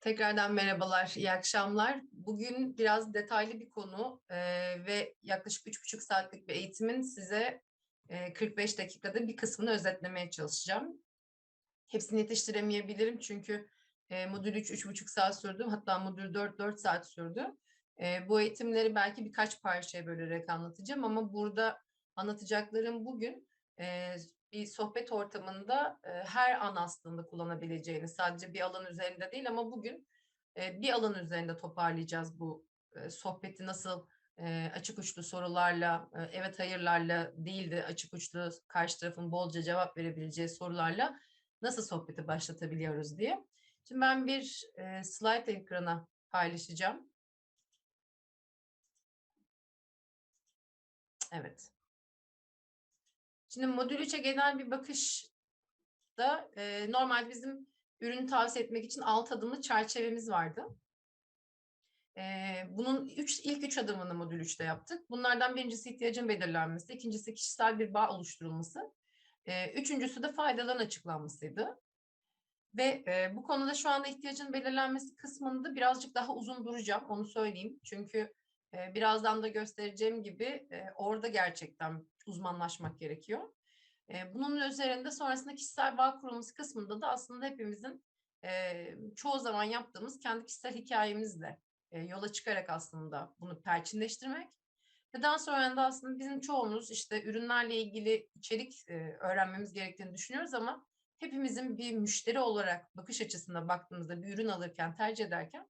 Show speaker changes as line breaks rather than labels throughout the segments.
Tekrardan merhabalar, iyi akşamlar. Bugün biraz detaylı bir konu e, ve yaklaşık üç buçuk saatlik bir eğitimin size e, 45 dakikada bir kısmını özetlemeye çalışacağım. Hepsini yetiştiremeyebilirim çünkü e, modül 3 üç buçuk saat sürdü, hatta modül 4 4 saat sürdü. E, bu eğitimleri belki birkaç parçaya bölerek anlatacağım ama burada anlatacaklarım bugün e, bir sohbet ortamında e, her an aslında kullanabileceğiniz, sadece bir alan üzerinde değil ama bugün e, bir alan üzerinde toparlayacağız bu e, sohbeti nasıl e, açık uçlu sorularla, e, evet hayırlarla değil de açık uçlu karşı tarafın bolca cevap verebileceği sorularla nasıl sohbeti başlatabiliyoruz diye. Şimdi ben bir e, slide ekrana paylaşacağım. Evet. Şimdi modül 3'e genel bir bakışta e, normal bizim ürünü tavsiye etmek için alt adımlı çerçevemiz vardı. E, bunun üç, ilk üç adımını modül 3'te yaptık. Bunlardan birincisi ihtiyacın belirlenmesi, ikincisi kişisel bir bağ oluşturulması, e, üçüncüsü de faydaların açıklanmasıydı. Ve e, bu konuda şu anda ihtiyacın belirlenmesi kısmında birazcık daha uzun duracağım, onu söyleyeyim. Çünkü e, birazdan da göstereceğim gibi e, orada gerçekten uzmanlaşmak gerekiyor. E, bunun üzerinde sonrasında kişisel bağ kurulması kısmında da aslında hepimizin e, çoğu zaman yaptığımız kendi kişisel hikayemizle e, yola çıkarak aslında bunu perçinleştirmek. Ve daha sonra da aslında bizim çoğumuz işte ürünlerle ilgili içerik e, öğrenmemiz gerektiğini düşünüyoruz ama hepimizin bir müşteri olarak bakış açısında baktığımızda bir ürün alırken, tercih ederken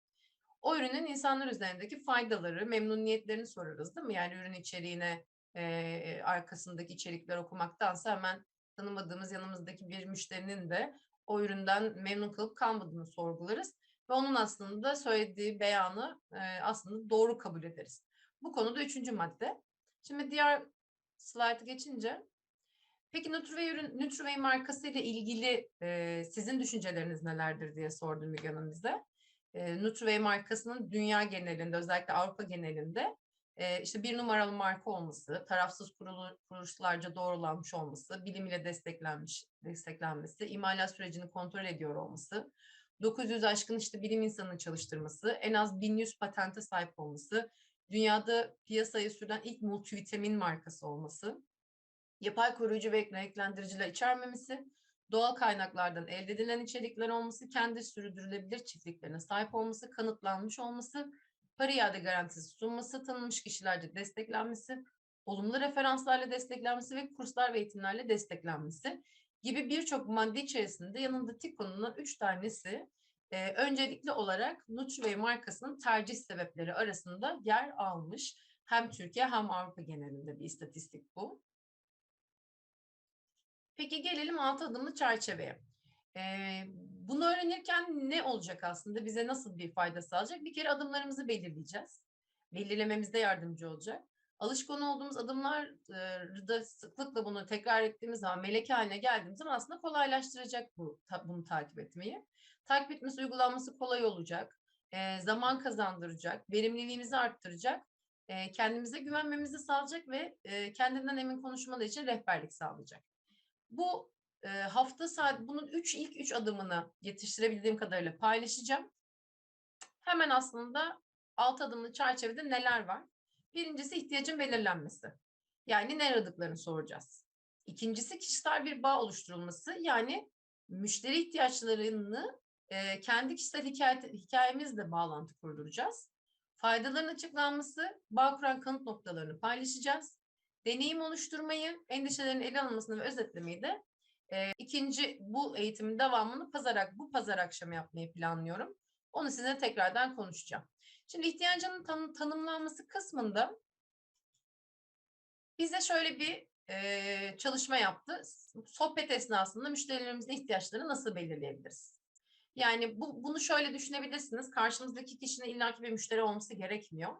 o ürünün insanlar üzerindeki faydaları, memnuniyetlerini sorarız değil mi? Yani ürün içeriğine e, arkasındaki içerikler okumaktansa hemen tanımadığımız yanımızdaki bir müşterinin de o üründen memnun kalıp kalmadığını sorgularız. Ve onun aslında söylediği beyanı e, aslında doğru kabul ederiz. Bu konuda üçüncü madde. Şimdi diğer slaytı geçince Peki Nutrivey ürün, Nutrivey markası ile ilgili e, sizin düşünceleriniz nelerdir diye sordum Müge Hanım bize. E, Nutrivey markasının dünya genelinde özellikle Avrupa genelinde e, işte bir numaralı marka olması, tarafsız kurulu, kuruluşlarca doğrulanmış olması, bilim ile desteklenmiş, desteklenmesi, imalat sürecini kontrol ediyor olması, 900 aşkın işte bilim insanını çalıştırması, en az 1100 patente sahip olması, dünyada piyasaya sürülen ilk multivitamin markası olması, yapay koruyucu ve renklendiriciler içermemesi, doğal kaynaklardan elde edilen içerikler olması, kendi sürdürülebilir çiftliklerine sahip olması, kanıtlanmış olması, para iade garantisi sunması, tanınmış kişilerce desteklenmesi, olumlu referanslarla desteklenmesi ve kurslar ve eğitimlerle desteklenmesi gibi birçok madde içerisinde yanında tik konulan üç tanesi e, öncelikli olarak Nutrivey markasının tercih sebepleri arasında yer almış. Hem Türkiye hem Avrupa genelinde bir istatistik bu. Peki gelelim alt adımlı çerçeveye. Ee, bunu öğrenirken ne olacak aslında? Bize nasıl bir fayda sağlayacak? Bir kere adımlarımızı belirleyeceğiz. Belirlememizde yardımcı olacak. Alışkın olduğumuz adımlar da sıklıkla bunu tekrar ettiğimiz zaman, meleke haline geldiğimiz zaman aslında kolaylaştıracak bu bunu takip etmeyi. Takip etmesi, uygulanması kolay olacak. E, zaman kazandıracak, verimliliğimizi arttıracak, e, kendimize güvenmemizi sağlayacak ve e, kendinden emin konuşmalar için rehberlik sağlayacak. Bu e, hafta saat bunun üç ilk üç adımını yetiştirebildiğim kadarıyla paylaşacağım. Hemen aslında alt adımlı çerçevede neler var? Birincisi ihtiyacın belirlenmesi. Yani ne aradıklarını soracağız. İkincisi kişisel bir bağ oluşturulması. Yani müşteri ihtiyaçlarını e, kendi kişisel hikaye, hikayemizle bağlantı kurduracağız. Faydaların açıklanması, bağ kuran kanıt noktalarını paylaşacağız. Deneyim oluşturmayı, endişelerin ele alınmasını ve özetlemeyi de e, ikinci bu eğitimin devamını pazar, bu pazar akşamı yapmayı planlıyorum. Onu size tekrardan konuşacağım. Şimdi ihtiyacının tan tanımlanması kısmında bize şöyle bir e, çalışma yaptı. Sohbet esnasında müşterilerimizin ihtiyaçlarını nasıl belirleyebiliriz? Yani bu, bunu şöyle düşünebilirsiniz. Karşımızdaki kişinin illaki bir müşteri olması gerekmiyor.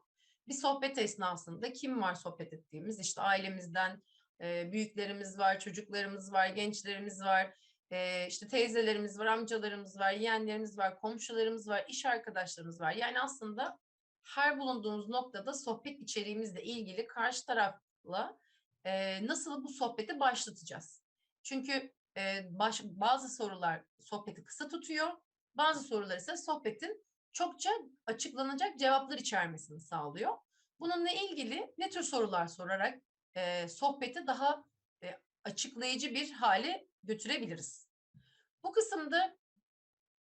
Bir sohbet esnasında kim var sohbet ettiğimiz? İşte ailemizden, e, büyüklerimiz var, çocuklarımız var, gençlerimiz var, e, işte teyzelerimiz var, amcalarımız var, yeğenlerimiz var, komşularımız var, iş arkadaşlarımız var. Yani aslında her bulunduğumuz noktada sohbet içeriğimizle ilgili karşı tarafla e, nasıl bu sohbeti başlatacağız? Çünkü e, baş, bazı sorular sohbeti kısa tutuyor, Bazı sorular ise sohbetin çokça açıklanacak cevaplar içermesini sağlıyor. Bununla ilgili ne tür sorular sorarak e, sohbeti daha e, açıklayıcı bir hale götürebiliriz. Bu kısımda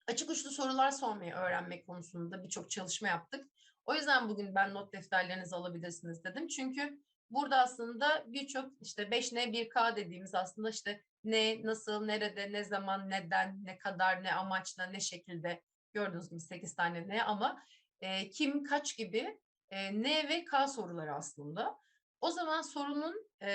açık uçlu sorular sormayı öğrenmek konusunda birçok çalışma yaptık. O yüzden bugün ben not defterlerinizi alabilirsiniz dedim. Çünkü burada aslında birçok işte 5N 1K dediğimiz aslında işte ne, nasıl, nerede, ne zaman, neden, ne kadar, ne amaçla, ne şekilde gördüğünüz gibi 8 tane ne ama e, kim, kaç gibi e, ne ve K soruları aslında. O zaman sorunun e,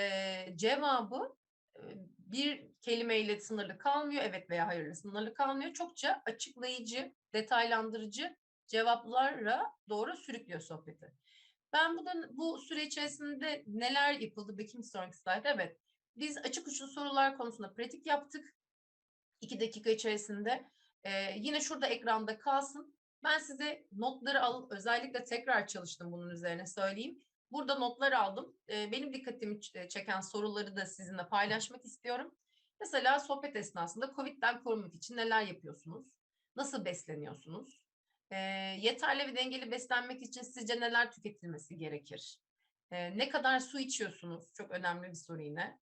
cevabı e, bir kelimeyle sınırlı kalmıyor. Evet veya hayırla sınırlı kalmıyor. Çokça açıklayıcı, detaylandırıcı cevaplara doğru sürüklüyor sohbeti. Ben bu, bu süre içerisinde neler yapıldı? Bakayım sonraki slide. Evet. Biz açık uçlu sorular konusunda pratik yaptık. İki dakika içerisinde. Ee, yine şurada ekranda kalsın. Ben size notları al, özellikle tekrar çalıştım bunun üzerine söyleyeyim. Burada notlar aldım. Ee, benim dikkatimi çeken soruları da sizinle paylaşmak istiyorum. Mesela sohbet esnasında COVID'den korunmak için neler yapıyorsunuz? Nasıl besleniyorsunuz? E, yeterli ve dengeli beslenmek için sizce neler tüketilmesi gerekir? E, ne kadar su içiyorsunuz? Çok önemli bir soru yine.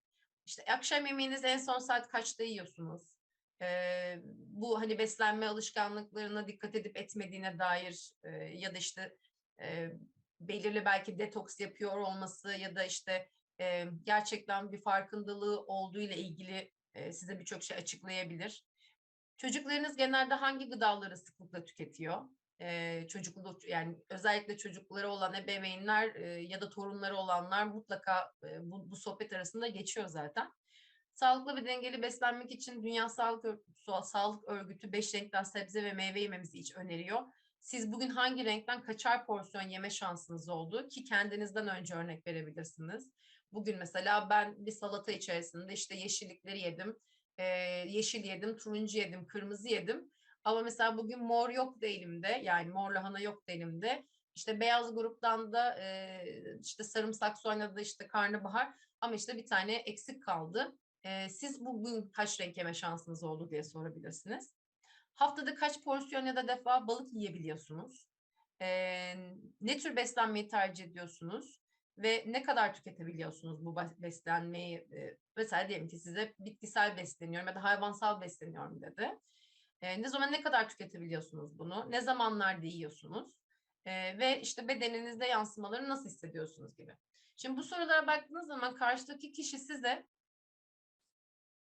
İşte akşam yemeğinizi en son saat kaçta yiyorsunuz? E, bu hani beslenme alışkanlıklarına dikkat edip etmediğine dair e, ya da işte e, belirli belki detoks yapıyor olması ya da işte e, gerçekten bir farkındalığı olduğu ile ilgili e, size birçok şey açıklayabilir. Çocuklarınız genelde hangi gıdaları sıklıkla tüketiyor? Ee, çocuklu yani özellikle çocukları olan ebeveynler e, ya da torunları olanlar mutlaka e, bu, bu sohbet arasında geçiyor zaten. Sağlıklı ve dengeli beslenmek için Dünya Sağlık, Sağlık Örgütü 5 renkten sebze ve meyve yememizi hiç öneriyor. Siz bugün hangi renkten kaçar porsiyon yeme şansınız oldu ki kendinizden önce örnek verebilirsiniz. Bugün mesela ben bir salata içerisinde işte yeşillikleri yedim, yeşil yedim, turuncu yedim, kırmızı yedim. Ama mesela bugün mor yok da elimde, yani mor lahana yok da elimde. İşte beyaz gruptan da işte sarımsak soğan da işte karnabahar ama işte bir tane eksik kaldı. E, siz bugün kaç renk yeme şansınız oldu diye sorabilirsiniz. Haftada kaç porsiyon ya da defa balık yiyebiliyorsunuz? E, ne tür beslenmeyi tercih ediyorsunuz? ve ne kadar tüketebiliyorsunuz bu beslenmeyi e, mesela diyelim ki size bitkisel besleniyorum ya da hayvansal besleniyorum dedi. E, ne zaman ne kadar tüketebiliyorsunuz bunu? Ne zamanlarda yiyorsunuz? E, ve işte bedeninizde yansımaları nasıl hissediyorsunuz gibi. Şimdi bu sorulara baktığınız zaman karşıdaki kişi size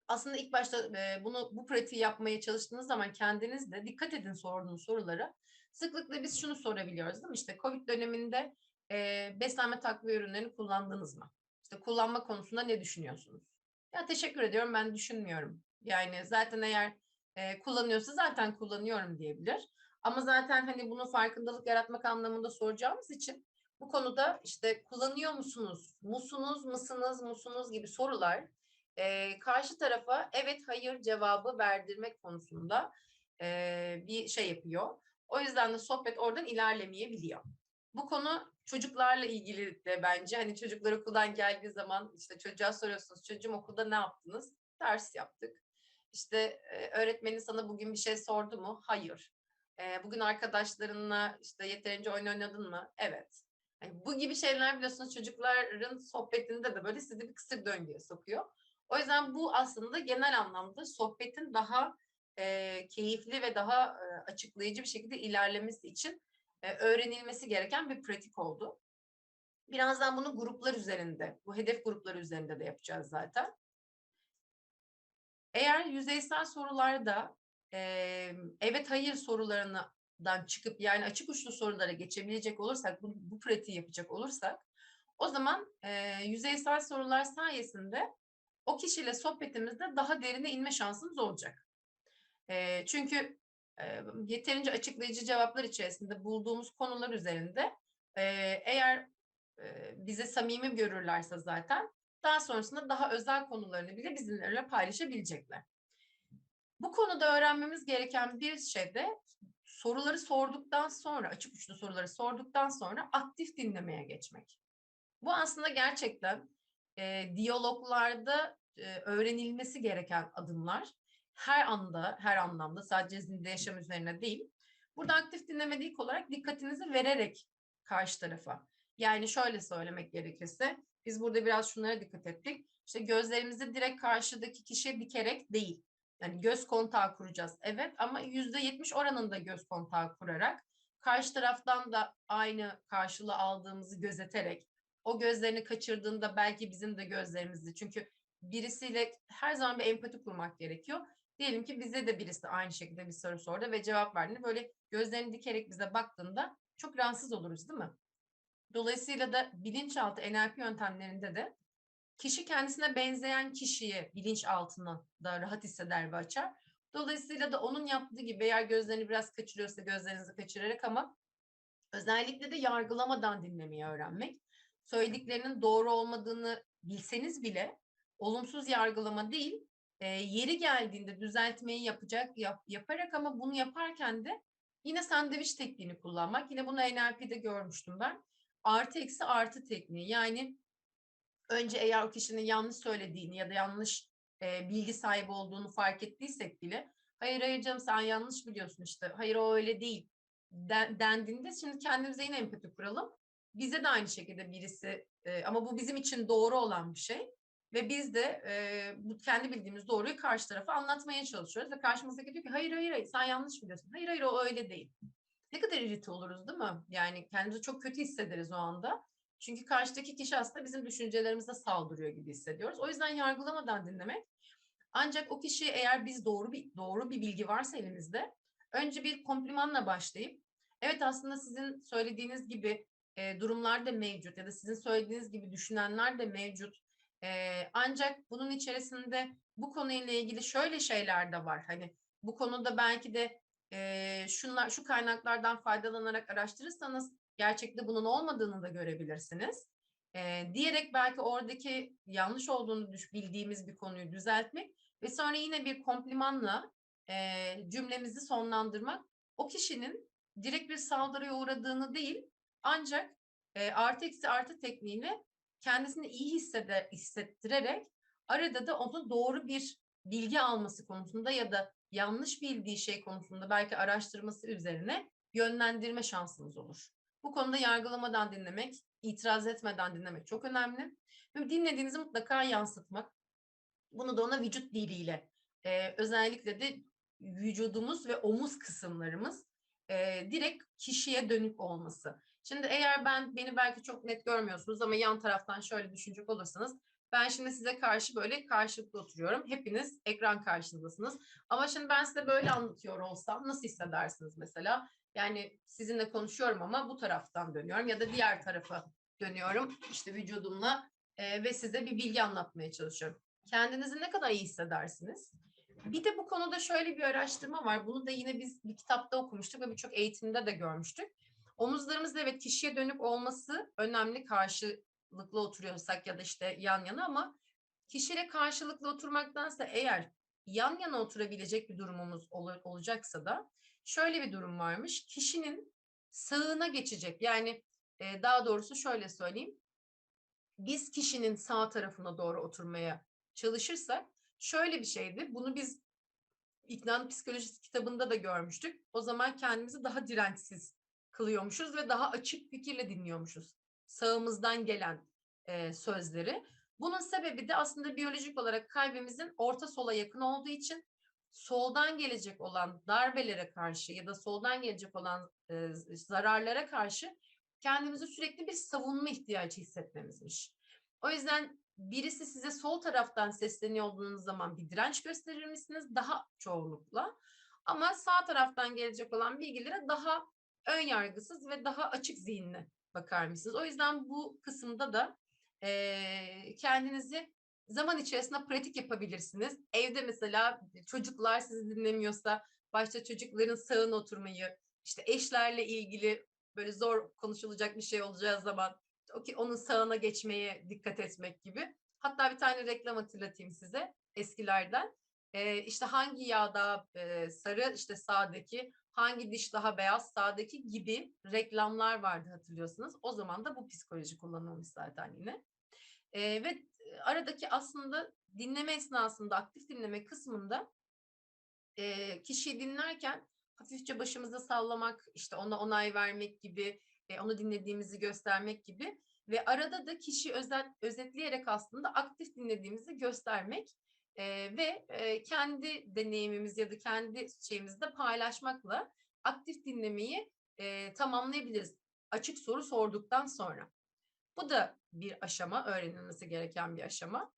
aslında ilk başta bunu bu pratiği yapmaya çalıştığınız zaman kendiniz de dikkat edin sorduğunuz sorulara. Sıklıkla biz şunu sorabiliyoruz değil mi? İşte Covid döneminde beslenme takviye ürünlerini kullandınız mı? İşte kullanma konusunda ne düşünüyorsunuz? Ya teşekkür ediyorum ben düşünmüyorum. Yani zaten eğer e, kullanıyorsa zaten kullanıyorum diyebilir. Ama zaten hani bunu farkındalık yaratmak anlamında soracağımız için bu konuda işte kullanıyor musunuz, musunuz, mısınız, musunuz gibi sorular e, karşı tarafa evet hayır cevabı verdirmek konusunda e, bir şey yapıyor. O yüzden de sohbet oradan ilerlemeyebiliyor. Bu konu çocuklarla ilgili de bence hani çocuklar okuldan geldiği zaman işte çocuğa soruyorsunuz çocuğum okulda ne yaptınız? Ders yaptık. İşte e, öğretmenin sana bugün bir şey sordu mu? Hayır. E, bugün arkadaşlarınla işte yeterince oyun oynadın mı? Evet. Yani bu gibi şeyler biliyorsunuz çocukların sohbetinde de böyle sizi bir kısır döngüye sokuyor. O yüzden bu aslında genel anlamda sohbetin daha e, keyifli ve daha e, açıklayıcı bir şekilde ilerlemesi için e, öğrenilmesi gereken bir pratik oldu. Birazdan bunu gruplar üzerinde, bu hedef grupları üzerinde de yapacağız zaten. Eğer yüzeysel sorularda e, evet hayır sorularından çıkıp yani açık uçlu sorulara geçebilecek olursak, bu, bu pratiği yapacak olursak o zaman e, yüzeysel sorular sayesinde o kişiyle sohbetimizde daha derine inme şansımız olacak. E, çünkü yeterince açıklayıcı cevaplar içerisinde bulduğumuz konular üzerinde eğer bize samimi görürlerse zaten daha sonrasında daha özel konularını bile bizimle paylaşabilecekler. Bu konuda öğrenmemiz gereken bir şey de soruları sorduktan sonra, açık uçlu soruları sorduktan sonra aktif dinlemeye geçmek. Bu aslında gerçekten e, diyaloglarda e, öğrenilmesi gereken adımlar. her anda, her anlamda sadece zinde yaşam üzerine değil. Burada aktif dinleme ilk olarak dikkatinizi vererek karşı tarafa. Yani şöyle söylemek gerekirse biz burada biraz şunlara dikkat ettik. İşte gözlerimizi direkt karşıdaki kişiye dikerek değil. Yani göz kontağı kuracağız. Evet ama yüzde yetmiş oranında göz kontağı kurarak karşı taraftan da aynı karşılığı aldığımızı gözeterek o gözlerini kaçırdığında belki bizim de gözlerimizdi. Çünkü birisiyle her zaman bir empati kurmak gerekiyor. Diyelim ki bize de birisi aynı şekilde bir soru sordu ve cevap verdiğinde böyle gözlerini dikerek bize baktığında çok rahatsız oluruz değil mi? Dolayısıyla da bilinçaltı NLP yöntemlerinde de kişi kendisine benzeyen kişiyi bilinçaltına da rahat hisseder ve açar. Dolayısıyla da onun yaptığı gibi eğer gözlerini biraz kaçırıyorsa gözlerinizi kaçırarak ama özellikle de yargılamadan dinlemeyi öğrenmek. Söylediklerinin doğru olmadığını bilseniz bile olumsuz yargılama değil, e, yeri geldiğinde düzeltmeyi yapacak yap, yaparak ama bunu yaparken de yine sandviç tekniğini kullanmak. Yine bunu NLP'de görmüştüm ben. Artı eksi artı tekniği. Yani önce eğer o kişinin yanlış söylediğini ya da yanlış e, bilgi sahibi olduğunu fark ettiysek bile hayır hayır canım sen yanlış biliyorsun işte hayır o öyle değil dendiğinde şimdi kendimize yine empati kuralım. Bize de aynı şekilde birisi e, ama bu bizim için doğru olan bir şey ve biz de e, bu kendi bildiğimiz doğruyu karşı tarafa anlatmaya çalışıyoruz ve karşımızdaki diyor ki hayır hayır hayır sen yanlış biliyorsun. Hayır hayır o öyle değil. Ne kadar irite oluruz değil mi? Yani kendimizi çok kötü hissederiz o anda. Çünkü karşıdaki kişi aslında bizim düşüncelerimize saldırıyor gibi hissediyoruz. O yüzden yargılamadan dinlemek. Ancak o kişi eğer biz doğru bir doğru bir bilgi varsa elimizde önce bir komplimanla başlayıp evet aslında sizin söylediğiniz gibi e, durumlar da mevcut ya da sizin söylediğiniz gibi düşünenler de mevcut. E, ancak bunun içerisinde bu konuyla ilgili şöyle şeyler de var. Hani bu konuda belki de e, şunlar şu kaynaklardan faydalanarak araştırırsanız gerçekte bunun olmadığını da görebilirsiniz. E, diyerek belki oradaki yanlış olduğunu düş, bildiğimiz bir konuyu düzeltmek ve sonra yine bir komplimanla e, cümlemizi sonlandırmak o kişinin direkt bir saldırıya uğradığını değil ancak e, artı eksi artı tekniğini kendisini iyi hisseder, hissettirerek arada da onu doğru bir bilgi alması konusunda ya da yanlış bildiği şey konusunda belki araştırması üzerine yönlendirme şansınız olur. Bu konuda yargılamadan dinlemek, itiraz etmeden dinlemek çok önemli. Ve dinlediğinizi mutlaka yansıtmak. Bunu da ona vücut diliyle, e, özellikle de vücudumuz ve omuz kısımlarımız e, direkt kişiye dönük olması. Şimdi eğer ben beni belki çok net görmüyorsunuz ama yan taraftan şöyle düşünecek olursanız ben şimdi size karşı böyle karşılıklı oturuyorum. Hepiniz ekran karşınızdasınız. Ama şimdi ben size böyle anlatıyor olsam nasıl hissedersiniz mesela? Yani sizinle konuşuyorum ama bu taraftan dönüyorum ya da diğer tarafa dönüyorum işte vücudumla e, ve size bir bilgi anlatmaya çalışıyorum. Kendinizi ne kadar iyi hissedersiniz? Bir de bu konuda şöyle bir araştırma var. Bunu da yine biz bir kitapta okumuştuk ve birçok eğitimde de görmüştük. Omuzlarımızda evet kişiye dönük olması önemli karşılıklı oturuyorsak ya da işte yan yana ama kişiyle karşılıklı oturmaktansa eğer yan yana oturabilecek bir durumumuz ol, olacaksa da şöyle bir durum varmış. Kişinin sağına geçecek yani e, daha doğrusu şöyle söyleyeyim. Biz kişinin sağ tarafına doğru oturmaya çalışırsak şöyle bir şeydi. Bunu biz İkna'nın psikolojisi kitabında da görmüştük. O zaman kendimizi daha dirençsiz kılıyormuşuz ve daha açık fikirle dinliyormuşuz. Sağımızdan gelen e, sözleri. Bunun sebebi de aslında biyolojik olarak kalbimizin orta sola yakın olduğu için soldan gelecek olan darbelere karşı ya da soldan gelecek olan e, zararlara karşı kendimizi sürekli bir savunma ihtiyacı hissetmemizmiş. O yüzden birisi size sol taraftan sesleniyor olduğunuz zaman bir direnç gösterir misiniz? Daha çoğunlukla. Ama sağ taraftan gelecek olan bilgilere daha ön yargısız ve daha açık zihinle bakar mısınız? O yüzden bu kısımda da e, kendinizi zaman içerisinde pratik yapabilirsiniz. Evde mesela çocuklar sizi dinlemiyorsa başta çocukların sağına oturmayı, işte eşlerle ilgili böyle zor konuşulacak bir şey olacağı zaman onun sağına geçmeye dikkat etmek gibi. Hatta bir tane reklam hatırlatayım size eskilerden. Ee, işte hangi yağ daha e, sarı işte sağdaki, hangi diş daha beyaz sağdaki gibi reklamlar vardı hatırlıyorsunuz. O zaman da bu psikoloji kullanılmış zaten yine. Ee, ve aradaki aslında dinleme esnasında aktif dinleme kısmında e, kişiyi dinlerken hafifçe başımızı sallamak, işte ona onay vermek gibi, e, onu dinlediğimizi göstermek gibi ve arada da kişi özet, özetleyerek aslında aktif dinlediğimizi göstermek e, ve e, kendi deneyimimiz ya da kendi şeyimizi de paylaşmakla aktif dinlemeyi e, tamamlayabiliriz. Açık soru sorduktan sonra. Bu da bir aşama, öğrenilmesi gereken bir aşama.